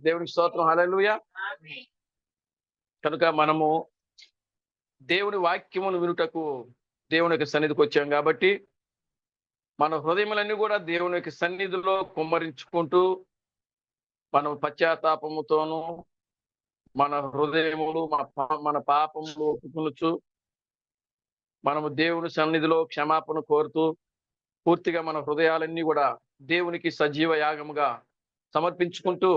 దేవునికి స్తోత్రం. హల్లెలూయా. కనుక మనము దేవుని వాక్యమును వినుటకు దేవుని యొక్క సన్నిధికి వచ్చాం కాబట్టి మన హృదయములన్నీ కూడా దేవుని యొక్క సన్నిధిలో కుమ్మరించుకుంటూ మనం పశ్చాత్తాపముతోనూ మన హృదయములు మన మన పాపములు ఒప్పుకొనుచు మనము దేవుని సన్నిధిలో క్షమాపణ కోరుతూ పూర్తిగా మన హృదయాలన్నీ కూడా దేవునికి సజీవ యాగముగా సమర్పించుకుంటూ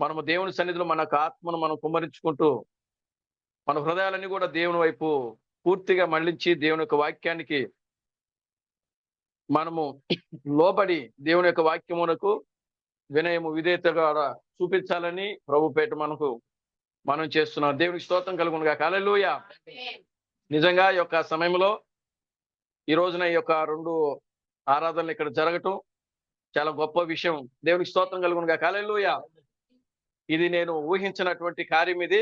మనము దేవుని సన్నిధిలో మన ఆత్మను మనం కుమ్మరించుకుంటూ మన హృదయాలన్నీ కూడా దేవుని వైపు పూర్తిగా మళ్ళించి దేవుని యొక్క వాక్యానికి మనము లోబడి దేవుని యొక్క వాక్యమునకు వినయము విధేయతగా చూపించాలని ప్రభుపేట మనకు మనం చేస్తున్నాం. దేవునికి స్తోత్రం కలుగునుగా కాలెలుయ నిజంగా ఈ యొక్క సమయంలో ఈ రోజున ఈ యొక్క రెండు ఆరాధనలు ఇక్కడ జరగటం చాలా గొప్ప విషయం. దేవునికి స్తోత్రం కలుగునుగా కాలెలుయ ఇది నేను ఊహించినటువంటి కార్యం ఇది.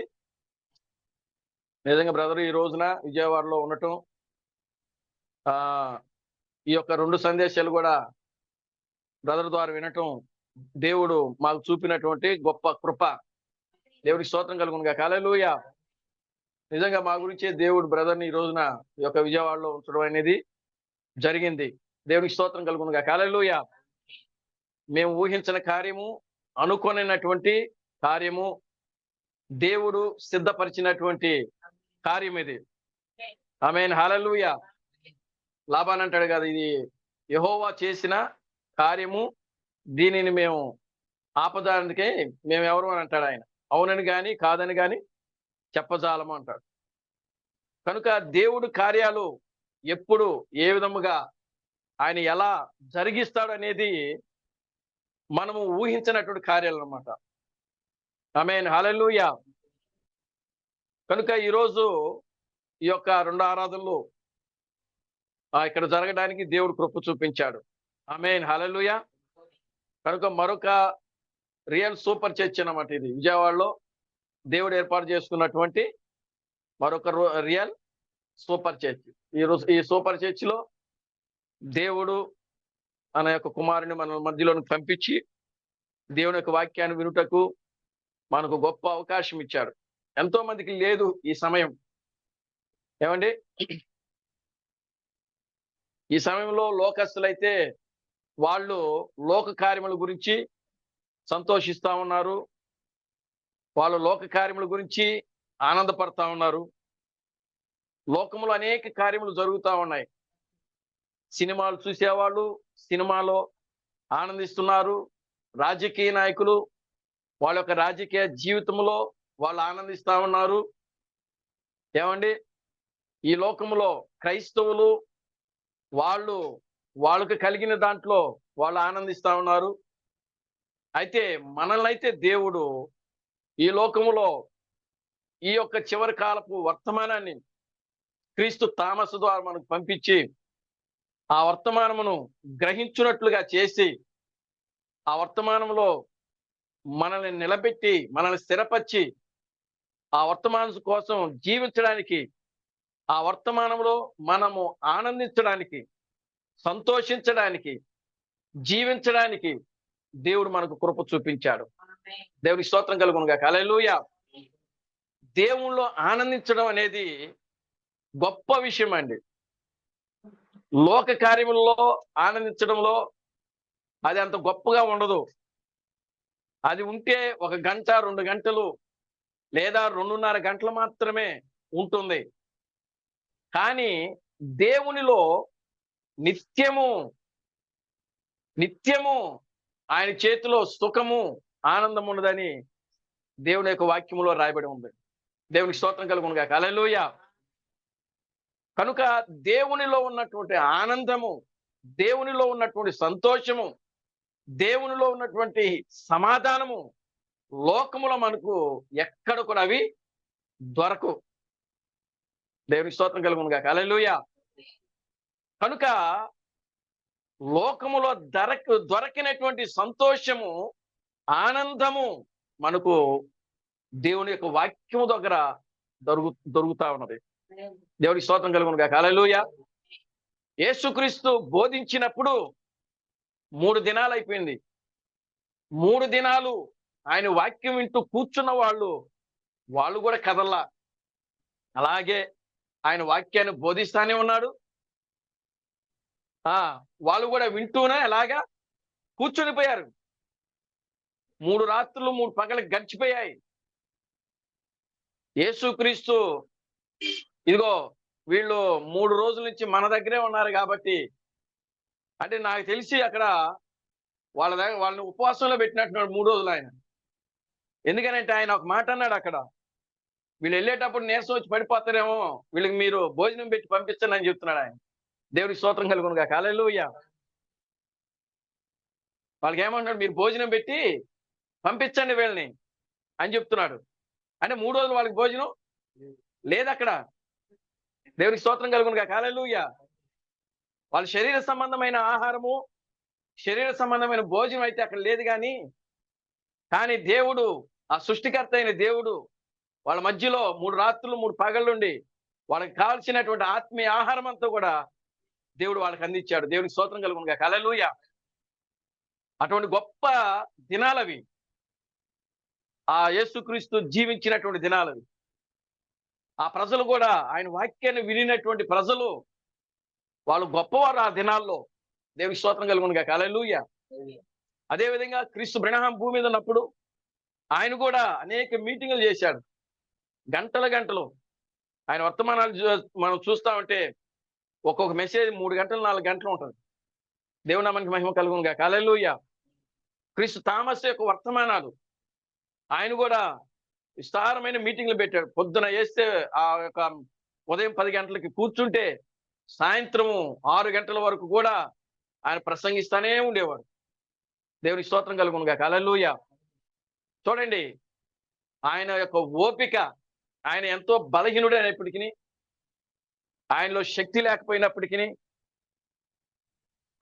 నిజంగా బ్రదర్ ఈ రోజున విజయవాడలో ఉండటం ఆ ఈ యొక్క రెండు సందేశాలు కూడా బ్రదర్ ద్వారా వినటం దేవుడు మాకు చూపినటువంటి గొప్ప కృప. దేవుడికి స్తోత్రం కలుగునుగా కాలేలుయ నిజంగా మా గురించి దేవుడు బ్రదర్ని ఈ రోజున ఈ యొక్క విజయవాడలో ఉంచడం అనేది జరిగింది. దేవునికి స్తోత్రం కలుగునుగా కాలేలుయ మేము ఊహించిన కార్యము అనుకోనటువంటి కార్యము దేవుడు సిద్ధపరిచినటువంటి కార్యం ఇది. ఆమె హాలలుయ లాభాన్ అంటాడు కదా ఇది యహోవా చేసిన కార్యము దీనిని మేము ఆపదానికే మేము ఎవరు అని అంటాడు ఆయన. అవునని కానీ కాదని కానీ చెప్పజాలము అంటాడు. కనుక దేవుడు కార్యాలు ఎప్పుడు ఏ విధముగా ఆయన ఎలా జరిగిస్తాడు అనేది మనము ఊహించినటువంటి కార్యాలు అనమాట ఆమె హలలుయ కనుక ఈరోజు ఈ యొక్క రెండు ఆరాధనలు ఇక్కడ జరగడానికి దేవుడు కృప చూపించాడు. ఆమె హలలుయ కనుక మరొక రియల్ సూపర్ చర్చ్ అన్నమాట ఇది. విజయవాడలో దేవుడు ఏర్పాటు చేసుకున్నటువంటి మరొక రో- రియల్ సూపర్ చర్చ్. ఈ రోజు ఈ సూపర్ చర్చ్లో దేవుడు అనే యొక్క కుమారుని మన మధ్యలోకి పంపించి దేవుని యొక్క వాక్యాన్ని వినుటకు మనకు గొప్ప అవకాశం ఇచ్చాడు ఎంతో మందికి లేదు ఈ సమయం. ఏమండి? ఈ సమయంలో లోకస్తులైతే వాళ్ళు లోక కార్యముల గురించి సంతోషిస్తా ఉన్నారు. వాళ్ళు లోక కార్యముల గురించి ఆనందపడతా ఉన్నారు. లోకములో అనేక కార్యములు జరుగుతూ ఉన్నాయి. సినిమాలు చూసేవాళ్ళు సినిమాలో ఆనందిస్తున్నారు. రాజకీయ నాయకులు వాళ్ళ యొక్క రాజకీయ జీవితంలో వాళ్ళు ఆనందిస్తూ ఉన్నారు. ఏమండి? ఈ లోకములో క్రైస్తవులు వాళ్ళు వాళ్ళకు కలిగిన దాంట్లో వాళ్ళు ఆనందిస్తూ ఉన్నారు. అయితే మనల్నైతే దేవుడు ఈ లోకములో ఈ యొక్క చివరి కాలపు వర్తమానాన్ని క్రీస్తు తామసు ద్వారా మనకు పంపించి ఆ వర్తమానమును గ్రహించున్నట్లుగా చేసి ఆ వర్తమానంలో మనల్ని నిలబెట్టి మనల్ని స్థిరపరిచి ఆ వర్తమానం కోసం జీవించడానికి ఆ వర్తమానంలో మనము ఆనందించడానికి సంతోషించడానికి జీవించడానికి దేవుడు మనకు కృప చూపించాడు. దేవునికి స్తోత్రం కలుగునుగా కలలుయ దేవుణ్ణిలో ఆనందించడం అనేది గొప్ప విషయం అండి. లోక కార్యములలో ఆనందించడంలో అది అంత గొప్పగా ఉండదు. అది ఉంటే ఒక గంట రెండు గంటలు లేదా రెండున్నర గంటలు మాత్రమే ఉంటుంది. కానీ దేవునిలో నిత్యము నిత్యము ఆయన చేతిలో సుఖము ఆనందం ఉన్నదని దేవుని యొక్క వాక్యములో రాయబడి ఉంది. దేవునికి స్తోత్రం కలుగునుగా కలలోయ కనుక దేవునిలో ఉన్నటువంటి ఆనందము దేవునిలో ఉన్నటువంటి సంతోషము దేవునిలో ఉన్నటువంటి సమాధానము లోకములో మనకు ఎక్కడ కూడా అవి దొరకు దేవుని స్తోత్రం కలుగునుగా కలలోయ కనుక లోకములో దొరక దొరకినటువంటి సంతోషము ఆనందము మనకు దేవుని యొక్క వాక్యము దగ్గర దొరుకు దొరుకుతా ఉన్నది. దేవుడికి స్తోత్రం కలుగునుగా కాలలోయ యేసుక్రీస్తు బోధించినప్పుడు మూడు దినాలు అయిపోయింది మూడు దినాలు ఆయన వాక్యం వింటూ కూర్చున్న వాళ్ళు వాళ్ళు కూడా కదల్లా. అలాగే ఆయన వాక్యాన్ని బోధిస్తానే ఉన్నాడు. ఆ వాళ్ళు కూడా వింటూనే అలాగా కూర్చునిపోయారు మూడు రాత్రులు మూడు పగలు గడిచిపోయాయి. యేసుక్రీస్తు ఇదిగో వీళ్ళు మూడు రోజుల నుంచి మన దగ్గరే ఉన్నారు కాబట్టి అంటే నాకు తెలిసి అక్కడ వాళ్ళ దగ్గర వాళ్ళని ఉపవాసంలో పెట్టినట్టున్నాడు మూడు రోజులు ఆయన. ఎందుకనంటే ఆయన ఒక మాట అన్నాడు అక్కడ. వీళ్ళు వెళ్ళేటప్పుడు నీరసం వచ్చి పడిపోతారేమో వీళ్ళకి మీరు భోజనం పెట్టి పంపించండి అని చెప్తున్నాడు ఆయన. దేవుడికి స్తోత్రం కలుగునుగా. కాలేలుయ్య వాళ్ళకి ఏమంటున్నాడు మీరు భోజనం పెట్టి పంపించండి వీళ్ళని అని చెప్తున్నాడు. అంటే మూడు రోజులు వాళ్ళకి భోజనం లేదు. అక్కడ దేవునికి స్తోత్రం కలుగునుగా. కాలేలుయ్య వాళ్ళ శరీర సంబంధమైన ఆహారము శరీర సంబంధమైన భోజనం అయితే అక్కడ లేదు కానీ కానీ దేవుడు ఆ సృష్టికర్త అయిన దేవుడు వాళ్ళ మధ్యలో మూడు రాత్రులు మూడు పగళ్ళుండి వాళ్ళకి కావాల్సినటువంటి ఆత్మీయ ఆహారం అంతా కూడా దేవుడు వాళ్ళకి అందించాడు. దేవునికి స్తోత్రం కలుగునుగా కలలుయ అటువంటి గొప్ప దినాలవి. ఆ యేసుక్రీస్తు జీవించినటువంటి దినాలవి. ఆ ప్రజలు కూడా ఆయన వాక్యాన్ని వినినటువంటి ప్రజలు వాళ్ళు గొప్పవారు ఆ దినాల్లో. దేవి స్తోత్రం కలుగునుగా కలలుయ అదేవిధంగా క్రీస్తు బ్రహ్మ భూమి మీద ఉన్నప్పుడు ఆయన కూడా అనేక మీటింగులు చేశాడు. గంటల గంటలు. ఆయన వర్తమానాలు చూ- మనం చూస్తా ఉంటే ఒక్కొక్క మెసేజ్ మూడు గంటలు నాలుగు గంటలు ఉంటుంది. దేవుని మనకి మహిమ కలుగునుగా కాలేలుయ్య క్రీస్తు తామస్ యొక్క వర్తమానాలు. ఆయన కూడా విస్తారమైన మీటింగ్లు పెట్టాడు. పొద్దున వేస్తే ఆ యొక్క ఉదయం పది గంటలకి కూర్చుంటే సాయంత్రము ఆరు గంటల వరకు కూడా ఆయన ప్రసంగిస్తానే ఉండేవాడు. దేవుని స్తోత్రం కలుగునుగా కలలుయ చూడండి ఆయన యొక్క ఓపిక ఆయన ఎంతో బలహీనుడు అయినప్పటికీ ఆయనలో శక్తి లేకపోయినప్పటికీ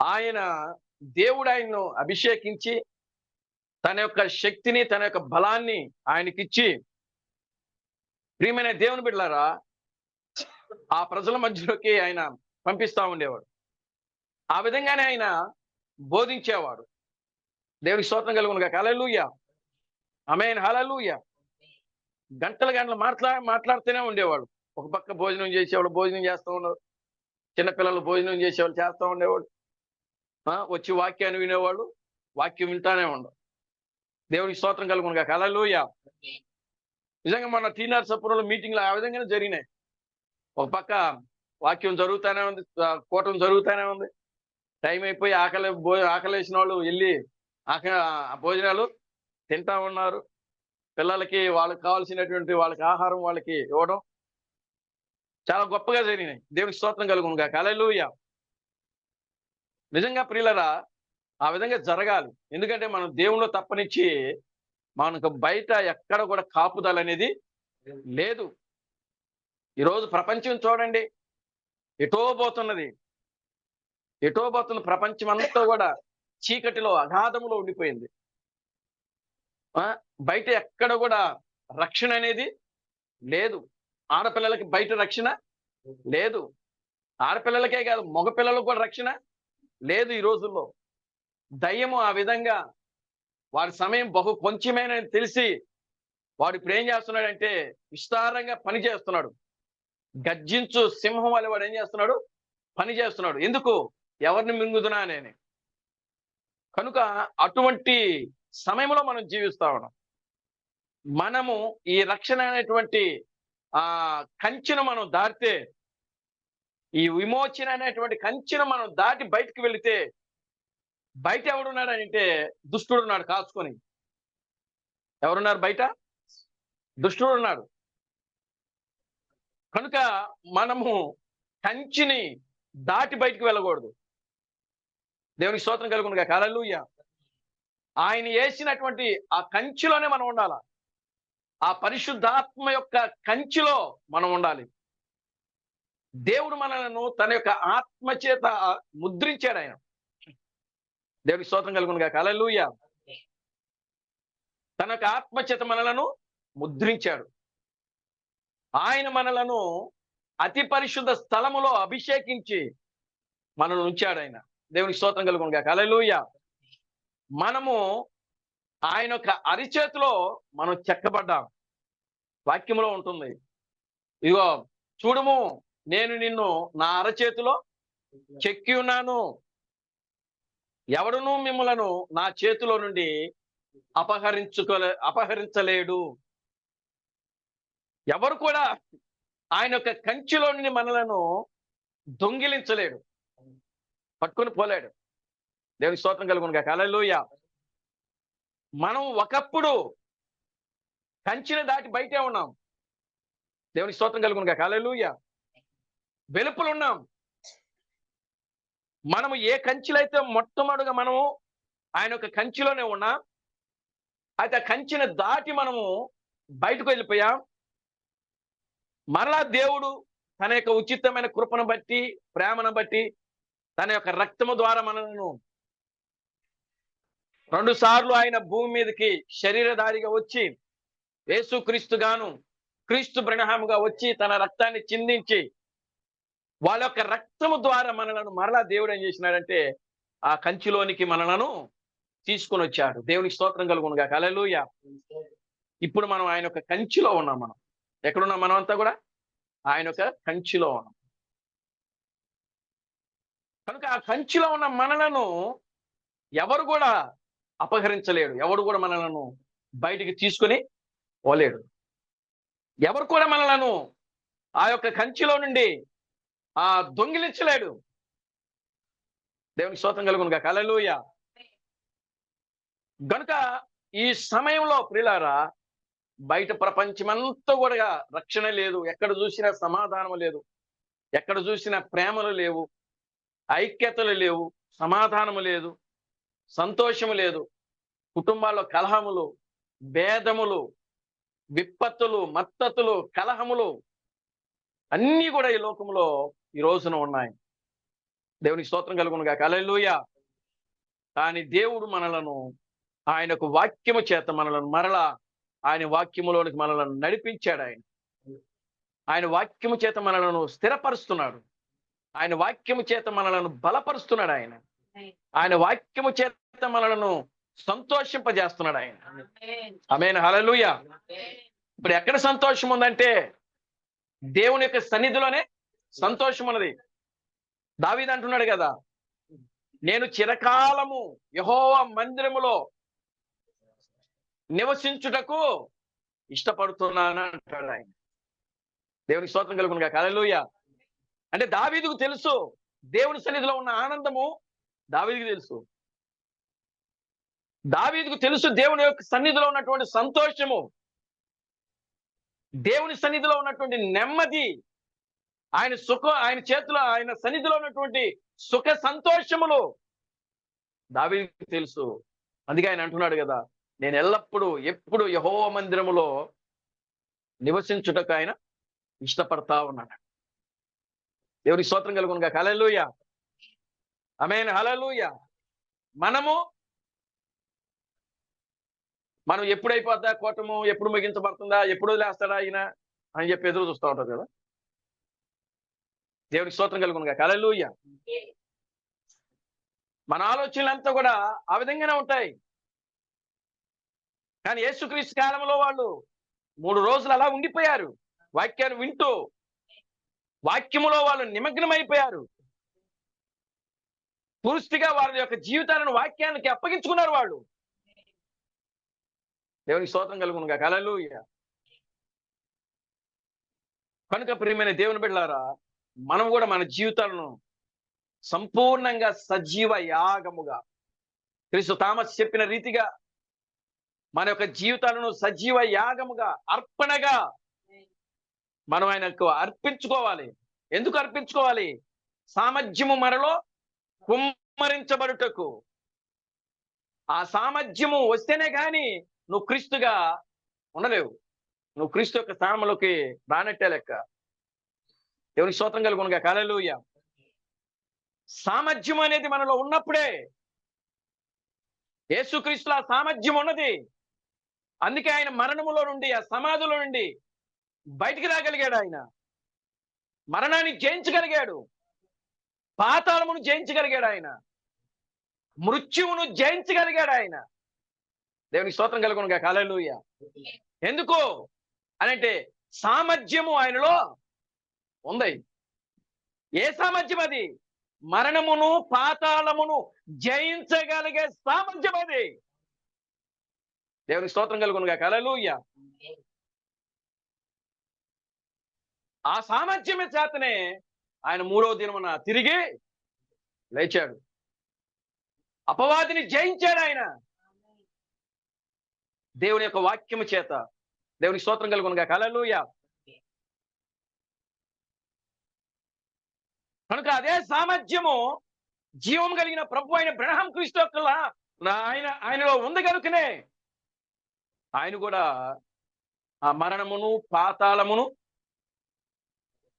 ఆయన దేవుడు ఆయన్ను అభిషేకించి తన యొక్క శక్తిని తన యొక్క బలాన్ని ఆయనకిచ్చి ప్రియమైన దేవుని బిడ్డలారా ఆ ప్రజల మధ్యలోకి ఆయన పంపిస్తా ఉండేవాడు. ఆ విధంగానే ఆయన బోధించేవాడు. దేవునికి స్తోత్రం కలుగునుగా హల్లెలూయా. ఆమేన్. హల్లెలూయా. గంటల గంటలు మాట్లా మాట్లాడుతూనే ఉండేవాడు. ఒక పక్క భోజనం చేసేవాడు భోజనం చేస్తూ ఉండేవాడు. చిన్నపిల్లలు భోజనం చేసేవాళ్ళు చేస్తూ ఉండేవాడు. ఆ, వచ్చి వాక్యాన్ని వినేవాళ్ళు. వాక్యం వింటానే ఉండవు దేవునికి స్తోత్రం కలుగునుగా హల్లెలూయా. నిజంగా మన టీ నరసాపురంలో మీటింగ్లు ఆ విధంగానే జరిగినాయి. ఒక పక్క వాక్యం జరుగుతూనే ఉంది కూటం జరుగుతూనే ఉంది. టైం అయిపోయి ఆకలి భో ఆకలి వేసిన వాళ్ళు వెళ్ళి ఆకలి భోజనాలు తింటా ఉన్నారు. పిల్లలకి వాళ్ళకి కావాల్సినటువంటి వాళ్ళకి ఆహారం వాళ్ళకి ఇవ్వడం చాలా గొప్పగా జరిగినాయి. దేవునికి స్తోత్రం కలుగునుగా కలలుయ నిజంగా ప్రియులరా ఆ విధంగా జరగాలి. ఎందుకంటే మనం దేవుణ్ణి తప్పనిచ్చి మనకు బయట ఎక్కడ కూడా కాపుదల అనేది లేదు. ఈరోజు ప్రపంచం చూడండి. ఎటో పోతున్నది. ఎటో పోతున్న ప్రపంచం అంతా కూడా చీకటిలో అగాధములో ఉండిపోయింది. ఆ, బయట ఎక్కడ కూడా రక్షణ అనేది లేదు. ఆడపిల్లలకి బయట రక్షణ లేదు. ఆడపిల్లలకే కాదు మగపిల్లలకు కూడా రక్షణ లేదు ఈ రోజుల్లో. దయ్యము ఆ విధంగా వాడి సమయం బహు కొంచెమేనని తెలిసి వాడు ఇప్పుడు ఏం చేస్తున్నాడంటే విస్తారంగా పని చేస్తున్నాడు. గర్జించు సింహం వల్ల వాడు ఏం చేస్తున్నాడు? పని చేస్తున్నాడు. ఎందుకు? ఎవరిని మింగుతున్నా అని కనుక అటువంటి సమయంలో మనం జీవిస్తా ఉన్నాం. మనము ఈ రక్షణ అనేటువంటి ఆ కంచెను మనం దాటితే ఈ విమోచన అనేటువంటి కంచెను మనం దాటి బయటకు వెళితే బయట ఎవడున్నాడు అంటే దుష్టుడు ఉన్నాడు కాచుకొని ఎవరున్నారు బయట? దుష్టుడు ఉన్నాడు. కనుక మనము కంచిని దాటి బయటికి వెళ్ళకూడదు. దేవునికి స్తోత్రం కలుగునుగా కాలూయ ఆయన వేసినటువంటి ఆ కంచిలోనే మనం ఉండాల? ఆ పరిశుద్ధాత్మ యొక్క కంచిలో మనం ఉండాలి. దేవుడు మనలను తన యొక్క ఆత్మ చేత ముద్రించాడు ఆయన. దేవునికి స్తోత్రం కలుగునుగా కలలుయ తన యొక్క ఆత్మ చేత మనలను ముద్రించాడు. ఆయన మనలను అతి పరిశుద్ధ స్థలములో అభిషేకించి మనల్ని ఉంచాడు ఆయన. దేవునికి స్తోత్రం కలుగునుగా కలలుయ మనము ఆయన యొక్క అరిచేతిలో మనం చెక్కబడ్డాం. వాక్యంలో ఉంటుంది. ఇగో చూడము నేను నిన్ను నా అరచేతిలో చెక్కి ఉన్నాను. ఎవడును మిమ్మలను నా చేతిలో నుండి అపహరించుకోలే అపహరించలేడు. ఎవరు కూడా ఆయన యొక్క కంచిలో మనలను దొంగిలించలేడు. పట్టుకొని పోలేడు. దేవుని స్తోత్రం కలుగునుగా కలలోయ మనం ఒకప్పుడు కంచిని దాటి బయటే ఉన్నాం. దేవుని స్తోత్రం కలుగునుగా కలలుయ వెలుపులు ఉన్నాం. మనము ఏ కంచిలైతే మొట్టమొదటిగా మనము ఆయన యొక్క కంచిలోనే ఉన్నాం అయితే ఆ కంచిని దాటి మనము బయటకు వెళ్ళిపోయాం. మరలా దేవుడు తన యొక్క ఉచితమైన కృపను బట్టి ప్రేమను బట్టి తన యొక్క రక్తము ద్వారా మనలను రెండు సార్లు ఆయన భూమి మీదకి శరీరధారిగా వచ్చి యేసు క్రీస్తు గాను క్రీస్తు వచ్చి తన రక్తాన్ని చిందించి వాళ్ళ యొక్క రక్తము ద్వారా మనలను మరలా దేవుడు ఏం చేసినాడంటే ఆ కంచిలోనికి మనలను తీసుకొని వచ్చాడు. దేవునికి స్తోత్రం కలుగునుగా కలలుయ ఇప్పుడు మనం ఆయన యొక్క కంచిలో ఉన్నాం మనం. ఎక్కడున్నాం మనం అంతా కూడా? ఆయన యొక్క కంచిలో ఉన్నాం. కనుక ఆ కంచిలో ఉన్న మనలను ఎవరు కూడా అపహరించలేడు. ఎవరు కూడా మనలను బయటికి తీసుకొని పోలేడు. ఎవరు కూడా మనలను ఆ యొక్క కంచిలో నుండి ఆ దొంగిలించలేడు. దేవునికి స్తోత్రం కలుగునుగా కలలుయ గనుక ఈ సమయంలో ప్రిలారా బయట ప్రపంచమంతా కూడా రక్షణ లేదు. ఎక్కడ చూసినా సమాధానం లేదు. ఎక్కడ చూసినా ప్రేమలు లేవు. ఐక్యతలు లేవు. సమాధానము లేదు. సంతోషము లేదు. కుటుంబాల్లో కలహములు భేదములు విపత్తులు మత్తతులు కలహములు అన్నీ కూడా ఈ లోకంలో ఈ రోజున ఉన్నాయి. దేవునికి స్తోత్రం కలుగునుగా కలలుయ కానీ దేవుడు మనలను ఆయనకు వాక్యము చేత మనలను మరలా ఆయన వాక్యములోనికి మనలను నడిపించాడు ఆయన. ఆయన వాక్యము చేత మనలను స్థిరపరుస్తున్నాడు. ఆయన వాక్యము చేత మనలను బలపరుస్తున్నాడు ఆయన. ఆయన వాక్యము చేత మనలను సంతోషింపజేస్తున్నాడు ఆయన. ఆమెను హలలుయ ఇప్పుడు ఎక్కడ సంతోషం ఉందంటే దేవుని యొక్క సన్నిధిలోనే సంతోషం ఉన్నది. దావీదు అంటున్నాడు కదా నేను చిరకాలము యహోవ మందిరములో నివసించుటకు ఇష్టపడుతున్నాను అంటాడు ఆయన. దేవునికి స్తోత్రం కలుగునుగా కలలుయ అంటే దావీదుకు తెలుసు దేవుని సన్నిధిలో ఉన్న ఆనందము దావీదికి తెలుసు. దావీదుకు తెలుసు దేవుని యొక్క సన్నిధిలో ఉన్నటువంటి సంతోషము. దేవుని సన్నిధిలో ఉన్నటువంటి నెమ్మది ఆయన సుఖ ఆయన చేతిలో ఆయన సన్నిధిలో ఉన్నటువంటి సుఖ సంతోషములు దావీదికి తెలుసు. అందుకే ఆయన అంటున్నాడు కదా నేను ఎల్లప్పుడూ ఎప్పుడు యహోవ మందిరములో నివసించుటకు ఆయన ఇష్టపడతా ఉన్నాడు. దేవుని స్తోత్రం కలుగునుగా హలలుయ అమేన్ హలలుయ మనము మనం ఎప్పుడైపోద్దా? కోటము ఎప్పుడు ముగించబడుతుందా? ఎప్పుడు లేస్తాడా ఆయన అని చెప్పి ఎదురు చూస్తూ ఉంటారు కదా? దేవునికి స్తోత్రం కలుగునుగా హలలుయ మన ఆలోచనలంతా కూడా ఆ విధంగానే ఉంటాయి. కానీ యేసుక్రీస్తు కాలంలో వాళ్ళు మూడు రోజులు అలా ఉండిపోయారు. వాక్యాన్ని వింటూ వాక్యములో వాళ్ళు నిమగ్నమైపోయారు. పూర్తిగా వారి యొక్క జీవితాలను వాక్యానికి అప్పగించుకున్నారు వాళ్ళు. దేవునికి స్తోత్రం కలుగునుగా. కలలు కనుక ప్రియమైన దేవుని బిడ్డలారా మనం కూడా మన జీవితాలను సంపూర్ణంగా సజీవ యాగముగా క్రీస్తు తామస్ చెప్పిన రీతిగా మన యొక్క జీవితాలను సజీవ యాగముగా అర్పణగా మనం ఆయనకు అర్పించుకోవాలి. ఎందుకు అర్పించుకోవాలి? సామర్థ్యము మనలో కుమ్మరించబడుటకు. ఆ సామర్థ్యము వస్తేనే గాని నువ్వు క్రీస్తుగా ఉండలేవు. నువ్వు క్రీస్తు యొక్క స్థానంలోకి రానట్టే లెక్క. ఎవరికి స్తోత్రం కలుగునుగా కాలలుయ సామర్థ్యం అనేది మనలో ఉన్నప్పుడే యేసుక్రీస్తుల సామర్థ్యం ఉన్నది. అందుకే ఆయన మరణములో నుండి ఆ సమాధిలో నుండి బయటికి రాగలిగాడు ఆయన. మరణాన్ని జయించగలిగాడు. పాతాళమును జయించగలిగాడు ఆయన. మృత్యువును జయించగలిగాడు ఆయన. దేవునికి స్తోత్రం కలుగునుగా కాలేలుయ ఎందుకు? అనంటే సామర్థ్యము ఆయనలో ఉంది. ఏ సామర్థ్యం అది? మరణమును పాతాళమును జయించగలిగే సామర్థ్యం అది. దేవుని స్తోత్రం కలుగునుగా కలలుయ్య ఆ సామర్థ్యమే చేతనే ఆయన మూడవ దినమున తిరిగి లేచాడు. అపవాదిని జయించాడు ఆయన. దేవుని యొక్క వాక్యము చేత. దేవుని స్తోత్రం కలుగునుగా కలలుయ్య కనుక అదే సామర్థ్యము జీవం కలిగిన ప్రభు అయిన బ్రహం క్రీస్తు ఆయన ఆయనలో ఉంది కనుకనే ఆయన కూడా ఆ మరణమును పాతాళమును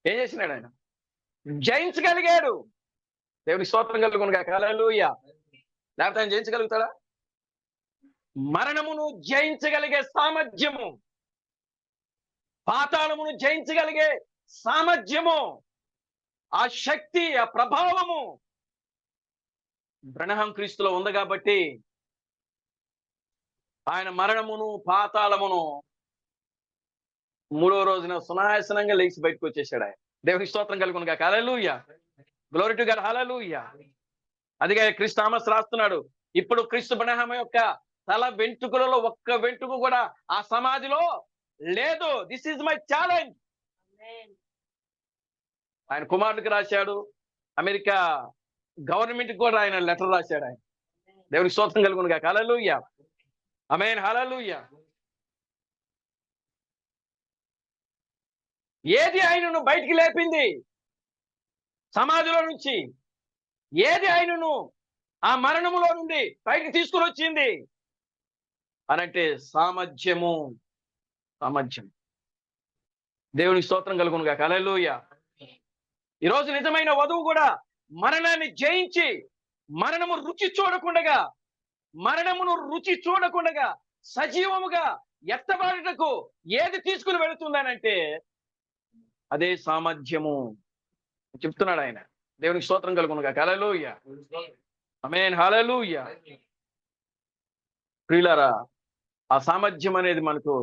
ఏం చేసినాడు ఆయన? జయించగలిగాడు. దేవుని స్తోత్రం కలుగునుగా కలలుయ లేకపోతే ఆయన జయించగలుగుతాడా? మరణమును జయించగలిగే సామర్థ్యము. పాతాళమును జయించగలిగే సామర్థ్యము. ఆ శక్తి ఆ ప్రభావము. బ్రణహం క్రీస్తులో ఉంది కాబట్టి ఆయన మరణమును పాతాళమును మూడో రోజున సునాయాసనంగా లేచి బయటకు వచ్చేసాడు ఆయన. దేవుని స్తోత్రం కలుగునుగా hallelujah glory to God hallelujah అదిగా క్రిస్తు థామస్ రాస్తున్నాడు. ఇప్పుడు క్రీస్తు బ్రహ్మ యొక్క తల వెంట్రుకలలో ఒక్క వెంట్రుక కూడా ఆ సమాధిలో లేదు. దిస్ ఈజ్ మై ఛాలెంజ్ ఆయన కుమారుడికి రాశాడు. అమెరికా గవర్నమెంట్ కూడా ఆయన లెటర్ రాశాడు ఆయన. దేవునికి స్తోత్రం కలుగునుగా హలలుయ అమెన్ హలలుయ్యా ఏది ఆయనను బయటికి లేపింది? సమాధిలో నుంచి. ఏది ఆయనను ఆ మరణములో నుండి బయటికి తీసుకుని వచ్చింది? అనంటే సామర్థ్యము. సామర్థ్యం దేవునికి స్తోత్రం కలుగునుగా కలలుయ ఈరోజు నిజమైన వధువు కూడా మరణాన్ని జయించి మరణము రుచి చూడకుండగా మరణమును రుచి చూడకుండా సజీవముగా ఎత్తబాటుటకు ఏది తీసుకుని వెళుతుందనంటే అదే సామర్థ్యము చెప్తున్నాడు ఆయన. దేవునికి స్తోత్రం కలుగునుగా కలలుయ అమేన్ హలలుయ్య ప్రియులారా ఆ సామర్థ్యం అనేది మనకు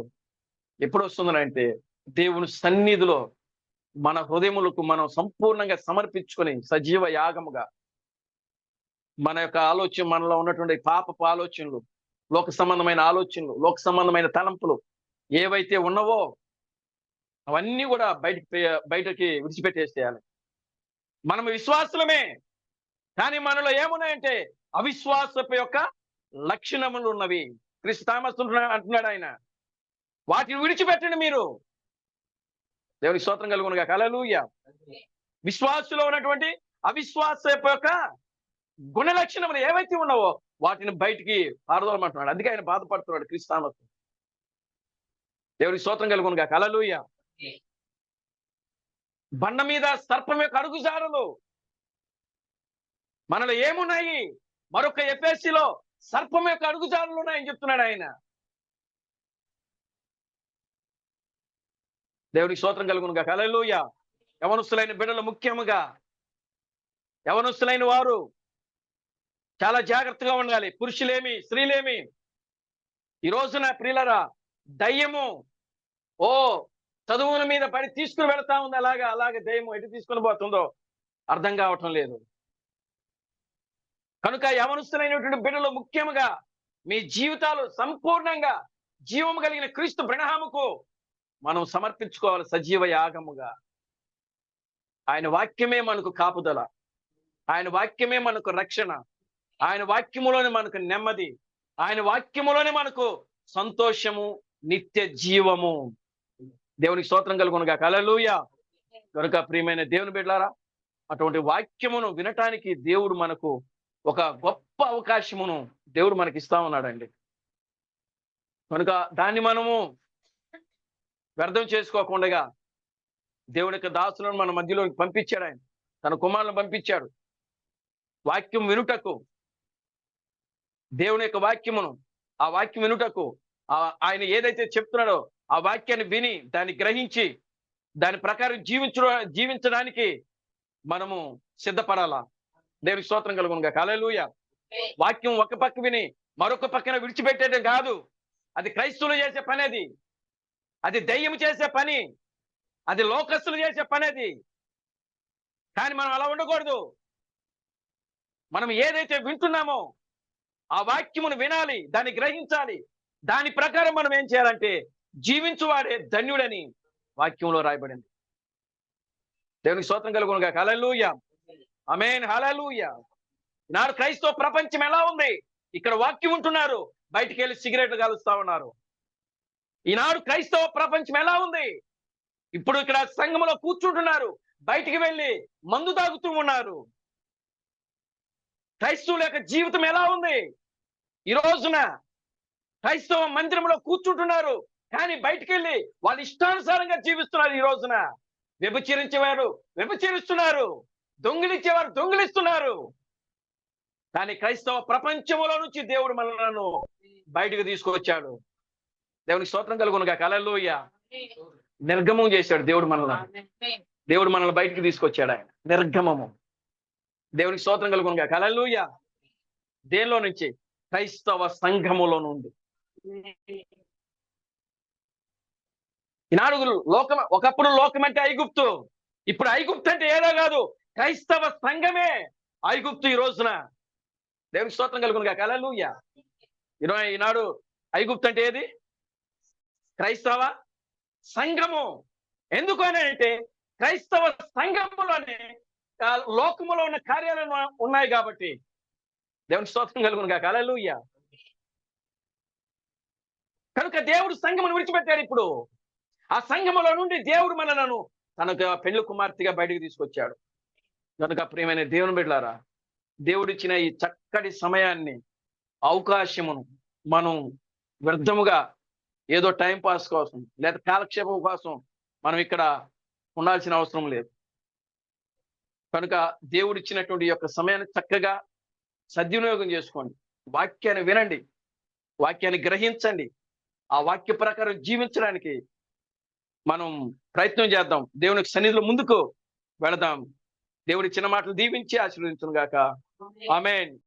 ఎప్పుడు వస్తుందనంటే దేవుని సన్నిధిలో మన హృదయములకు మనం సంపూర్ణంగా సమర్పించుకొని సజీవ యాగముగా మన యొక్క ఆలోచన మనలో ఉన్నటువంటి పాపపు ఆలోచనలు లోక సంబంధమైన ఆలోచనలు లోక సంబంధమైన తలంపులు ఏవైతే ఉన్నవో అవన్నీ కూడా బయటికి బయటకి విడిచిపెట్టేసేయాలి. మనం విశ్వాసులమే కానీ మనలో ఏమున్నాయంటే అవిశ్వాసపు యొక్క లక్షణములు ఉన్నవి. క్రిస్తు థామస్ అంటున్నాడు ఆయన. వాటిని విడిచిపెట్టండి మీరు. దేవుని స్తోత్రం కలుగునుగా కలలుయ విశ్వాసులో ఉన్నటువంటి అవిశ్వాస యొక్క గుణ లక్షణములు ఏవైతే ఉన్నావో వాటిని బయటికి పారదోలమంటున్నాడు అందుకే ఆయన బాధపడుతున్నాడు క్రిస్తానత్వం దేవుని స్తోత్రం కలుగునుగా కలలుయ బండ మీద సర్పం యొక్క అడుగుజాడలు. మనలో ఏమున్నాయి? మరొక ఎఫ్ఎస్సిలో సర్పం యొక్క అడుగుజాడలు ఉన్నాయని చెప్తున్నాడు ఆయన. దేవుడికి స్తోత్రం కలుగునుగా కలలుయ యవనస్తులైన బిడ్డలు ముఖ్యముగా. యవనస్తులైన వారు చాలా జాగ్రత్తగా ఉండాలి. పురుషులేమి స్త్రీలేమి. ఈ రోజున ప్రియులరా దయ్యము ఓ చదువుల మీద పడి తీసుకుని వెళతా ఉంది. అలాగా అలాగే దయ్యము ఎటు తీసుకుని పోతుందో అర్థం కావటం లేదు. కనుక యవనస్తులైనటువంటి బిడ్డలు ముఖ్యముగా మీ జీవితాలు సంపూర్ణంగా జీవము కలిగిన క్రీస్తు బ్రహ్మకు మనం సమర్పించుకోవాలి సజీవ యాగముగా. ఆయన వాక్యమే మనకు కాపుదల. ఆయన వాక్యమే మనకు రక్షణ. ఆయన వాక్యములోనే మనకు నెమ్మది. ఆయన వాక్యములోనే మనకు సంతోషము నిత్య జీవము. దేవునికి స్తోత్రం కలుగునుగా కలలుయ కనుక ప్రియమైన దేవుని బిడ్డారా అటువంటి వాక్యమును వినటానికి దేవుడు మనకు ఒక గొప్ప అవకాశమును దేవుడు మనకి ఇస్తా ఉన్నాడండి. కనుక దాన్ని మనము వ్యర్థం చేసుకోకుండా దేవుని యొక్క దాసులను మన మధ్యలోకి పంపించాడు ఆయన. తన కుమారులను పంపించాడు. వాక్యం వినుటకు దేవుని యొక్క వాక్యమును ఆ వాక్యం వినుటకు ఆయన ఏదైతే చెప్తున్నాడో ఆ వాక్యాన్ని విని దాన్ని గ్రహించి దాని ప్రకారం జీవించడం జీవించడానికి మనము సిద్ధపడాలా? దేవుని స్తోత్రం కలుగునుగా కాలేలుయ వాక్యం ఒక పక్క విని మరొక పక్కన విడిచిపెట్టేయడం కాదు. అది క్రైస్తవులు చేసే పని అది అది దయ్యం చేసే పని. అది లోకస్తులు చేసే పని అది కానీ మనం అలా ఉండకూడదు. మనం ఏదైతే వింటున్నామో ఆ వాక్యమును వినాలి దాన్ని గ్రహించాలి. దాని ప్రకారం మనం ఏం చేయాలంటే జీవించువాడే ధన్యుడని వాక్యంలో రాయబడింది. దేవునికి స్వతం కలుగునుగా హలలుయ అమేన్ హలలుయ నాడు క్రైస్తవ ప్రపంచం ఎలా ఉంది? ఇక్కడ వాక్యం ఉంటున్నారు. బయటికి వెళ్ళి సిగరెట్లు కలుస్తా ఉన్నారు. ఈనాడు క్రైస్తవ ప్రపంచం ఎలా ఉంది? ఇప్పుడు ఇక్కడ సంఘంలో కూర్చుంటున్నారు. బయటికి వెళ్ళి మందు తాగుతూ ఉన్నారు. క్రైస్తవుల యొక్క జీవితం ఎలా ఉంది? ఈ రోజున క్రైస్తవ మందిరంలో కూర్చుంటున్నారు కానీ బయటికి వెళ్ళి వాళ్ళ ఇష్టానుసారంగా జీవిస్తున్నారు ఈ రోజున. వ్యభిచరించేవారు వ్యభిచరిస్తున్నారు దొంగిలించేవారు దొంగిలిస్తున్నారు. కానీ క్రైస్తవ ప్రపంచంలో నుంచి దేవుడు మనలను బయటకు తీసుకొచ్చాడు. దేవునికి స్తోత్రం కలుగునుగా కలలోయ నిర్గమం చేశాడు దేవుడు మనల్ని. దేవుడు మనల్ని బయటికి తీసుకొచ్చాడు ఆయన. నిర్గమము. దేవునికి స్తోత్రం కలుగునుగా కలలుయ దేనిలో నుంచి? క్రైస్తవ సంఘములో నుండి. ఈనాడు లోకం ఒకప్పుడు లోకం అంటే ఐగుప్తు. ఇప్పుడు ఐగుప్తు అంటే ఏదో కాదు. క్రైస్తవ సంఘమే ఐగుప్తు ఈ రోజున. దేవునికి స్తోత్రం కలుగునుగా కలలుయ ఈరోజు ఈనాడు ఐగుప్తు అంటే ఏది? క్రైస్తవ సంఘము. ఎందుకు అని అంటే క్రైస్తవ సంఘములోనే లోకములో ఉన్న కార్యాలు ఉన్నాయి కాబట్టి దేవుని స్తోత్రం కలుగునుగా కలలుయ కనుక దేవుడు సంఘమును విడిచిపెట్టాడు ఇప్పుడు. ఆ సంఘములో నుండి దేవుడు మనలను తనకు పెళ్ళి కుమార్తెగా బయటకు తీసుకొచ్చాడు. కనుక ప్రియమైన దేవుని బిడ్డారా దేవుడిచ్చిన ఈ చక్కటి సమయాన్ని అవకాశమును మనం వ్యర్థముగా ఏదో టైం పాస్ కోసం లేదా కాలక్షేపం కోసం మనం ఇక్కడ ఉండాల్సిన అవసరం లేదు. కనుక దేవుడిచ్చినటువంటి ఈ యొక్క సమయాన్ని చక్కగా సద్వినియోగం చేసుకోండి. వాక్యాన్ని వినండి. వాక్యాన్ని గ్రహించండి. ఆ వాక్య ప్రకారం జీవించడానికి మనం ప్రయత్నం చేద్దాం. దేవునికి సన్నిధిలో ముందుకు వెళదాం. దేవుడి చిన్న మాటలు దీవించి ఆశీర్వదించును గాక ఆమెన్.